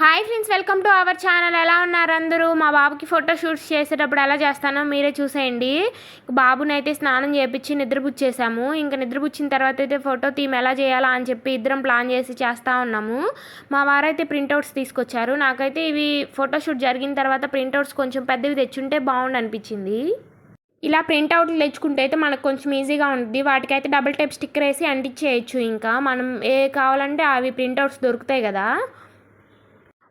Hi friends welcome to our channel. ఎలా ఉన్నారు అందరూ? మా బాబుకి ఫోటో షూట్స్ చేసేటప్పుడు ఎలా చేస్తానో మీరే చూసేయండి. బాబునైతే స్నానం చేయించి నిద్రపుచ్చేసాము. ఇంకా నిద్రపుచ్చిన తర్వాత అయితే ఫోటో థీమ్ ఎలా చేయాలా అని చెప్పి ఇద్దరం ప్లాన్ చేసి చేస్తూ ఉన్నాము. మా వారైతే ప్రింట్అవుట్స్ తీసుకొచ్చారు. నాకైతే ఇవి ఫోటోషూట్ జరిగిన తర్వాత ప్రింట్అవుట్స్ కొంచెం పెద్దవి తెచ్చుంటే బాగుండు అనిపించింది. ఇలా ప్రింట్అవుట్లు తెచ్చుకుంటే అయితే మనకు కొంచెం ఈజీగా ఉంటుంది వాటికైతే డబుల్ టైప్ స్టిక్కర్ వేసి అంటించేయచ్చు. ఇంకా మనం ఏ కావాలంటే అవి ప్రింట్అవుట్స్ దొరుకుతాయి కదా.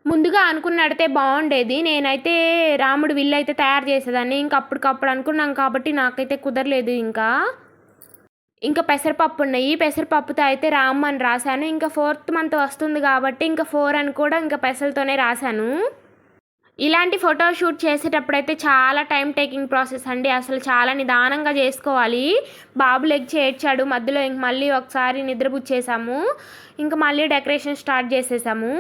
ముందుగా అనుకున్నడితే బాగుండేది. నేనైతే రాముడు విల్లు అయితే తయారు చేసేదాన్ని. ఇంకా అప్పటికప్పుడు అనుకున్నాం కాబట్టి నాకైతే కుదరలేదు ఇంకా. ఇంకా పెసరపప్పు ఉన్నాయి. పెసరపప్పుతో అయితే రామ్ అని రాశాను. ఇంకా ఫోర్త్ మంత్ వస్తుంది కాబట్టి ఇంకా ఫోర్ అని కూడా ఇంకా పెసలతోనే రాశాను. ఇలాంటి ఫోటో షూట్ చేసేటప్పుడైతే చాలా టైం టేకింగ్ ప్రాసెస్ అండి. అసలు చాలా నిదానంగా చేసుకోవాలి. బాబు లెగ్ చేర్చాడు మధ్యలో ఇంక మళ్ళీ ఒకసారి నిద్రపుచ్చేసాము. ఇంకా మళ్ళీ డెకరేషన్ స్టార్ట్ చేసేసాము.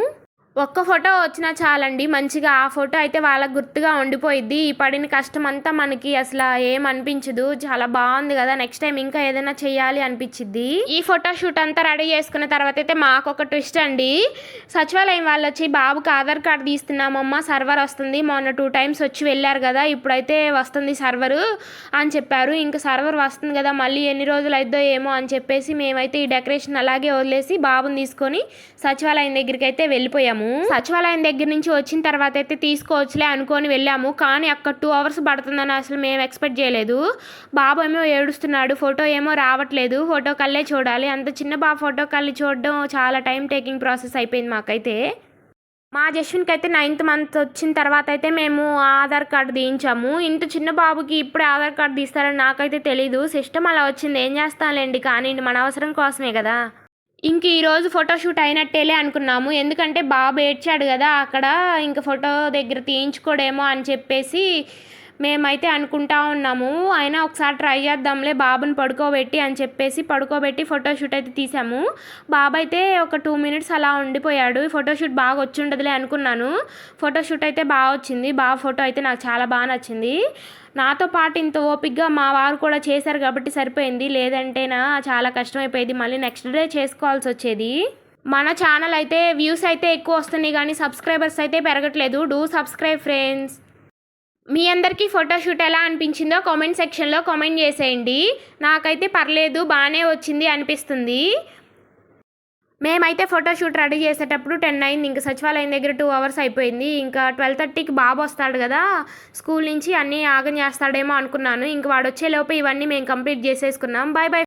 ఒక్క ఫోటో వచ్చినా చాలండి. మంచిగా ఆ ఫోటో అయితే వాళ్ళకి గుర్తుగా ఉండిపోయిద్ది. ఈ పడిన కష్టం అంతా మనకి అసలు ఏం అనిపించదు. చాలా బాగుంది కదా. నెక్స్ట్ టైం ఇంకా ఏదైనా చేయాలి అనిపించింది ఈ ఫోటో షూట్ అంతా రెడీ చేసుకున్న తర్వాత అయితే మాకు ఒక ట్విస్ట్ అండి. సచివాలయం వాళ్ళు వచ్చి బాబుకి ఆధార్ కార్డు తీస్తున్నామమ్మ. సర్వర్ వస్తుంది. మొన్న టూ టైమ్స్ వచ్చి వెళ్ళారు కదా. ఇప్పుడైతే వస్తుంది సర్వర్ అని చెప్పారు. ఇంకా సర్వర్ వస్తుంది కదా. మళ్ళీ ఎన్ని రోజులు అయిద్దో ఏమో అని చెప్పేసి మేమైతే ఈ డెకరేషన్ అలాగే వదిలేసి బాబుని తీసుకొని సచివాలయం దగ్గరికి అయితే వెళ్ళిపోయాము. సచివాలయం దగ్గర నుంచి వచ్చిన తర్వాత అయితే తీసుకోవచ్చులే అనుకొని వెళ్ళాము. కానీ అక్కడ టూ అవర్స్ పడుతుందని అసలు మేము ఎక్స్పెక్ట్ చేయలేదు. బాబు ఏమో ఏడుస్తున్నాడు ఫోటో ఏమో రావట్లేదు. ఫోటో కళ్ళే చూడాలి. అంత చిన్న బాబు ఫోటో కళ్ళి చూడడం చాలా టైం టేకింగ్ ప్రాసెస్ అయిపోయింది మాకైతే. మా జస్విన్కి అయితే నైన్త్ మంత్ వచ్చిన తర్వాత అయితే మేము ఆధార్ కార్డు తీయించాము. ఇంత చిన్న బాబుకి ఇప్పుడే ఆధార్ కార్డు తీస్తారని నాకైతే తెలీదు. సిస్టమ్ అలా వచ్చింది. ఏం చేస్తానులేండి కానీ మన అవసరం కోసమే కదా. ఇంక ఈరోజు ఫోటోషూట్ అయినట్టేలే అనుకున్నాము. ఎందుకంటే బాబు ఏడ్చాడు కదా అక్కడ ఇంక ఫోటో దగ్గర తీయించుకోడేమో అని చెప్పేసి మేమైతే అనుకుంటా ఉన్నాము అయినా ఒకసారి ట్రై చేద్దాంలే బాబుని పడుకోబెట్టి అని చెప్పేసి పడుకోబెట్టి ఫోటోషూట్ అయితే తీసాము. బాబు అయితే ఒక టూ మినిట్స్ అలా ఉండిపోయాడు ఫోటోషూట్ బాగా వచ్చి ఉండదులే అనుకున్నాను ఫోటోషూట్ అయితే బాగా వచ్చింది బాగా ఫోటో అయితే నాకు చాలా బాగా నచ్చింది. నాతో పాటు ఇంత ఓపిక్గా మా వారు కూడా చేశారు కాబట్టి సరిపోయింది లేదంటే నా చాలా కష్టమైపోయేది మళ్ళీ నెక్స్ట్ డే చేసుకోవాల్సి వచ్చేది. మన ఛానల్ అయితే వ్యూస్ అయితే ఎక్కువ వస్తున్నాయి కానీ సబ్స్క్రైబర్స్ అయితే పెరగట్లేదు. Do subscribe friends. మీ అందరికీ ఫోటోషూట్ ఎలా అనిపించిందో కామెంట్ సెక్షన్లో కామెంట్ చేసేయండి. నాకైతే పర్లేదు బాగానే వచ్చింది అనిపిస్తుంది. మేమైతే ఫోటోషూట్ రెడీ చేసేటప్పుడు టెన్ అయింది. ఇంకా సచివాలయం దగ్గర టూ అవర్స్ అయిపోయింది. ఇంకా ట్వెల్వ్ థర్టీకి బాబు వస్తాడు కదా స్కూల్ నుంచి అన్నీ ఆగం చేస్తాడేమో అనుకున్నాను. ఇంక వాడు వచ్చేలోపు ఇవన్నీ మేము కంప్లీట్ చేసేసుకున్నాం. Bye bye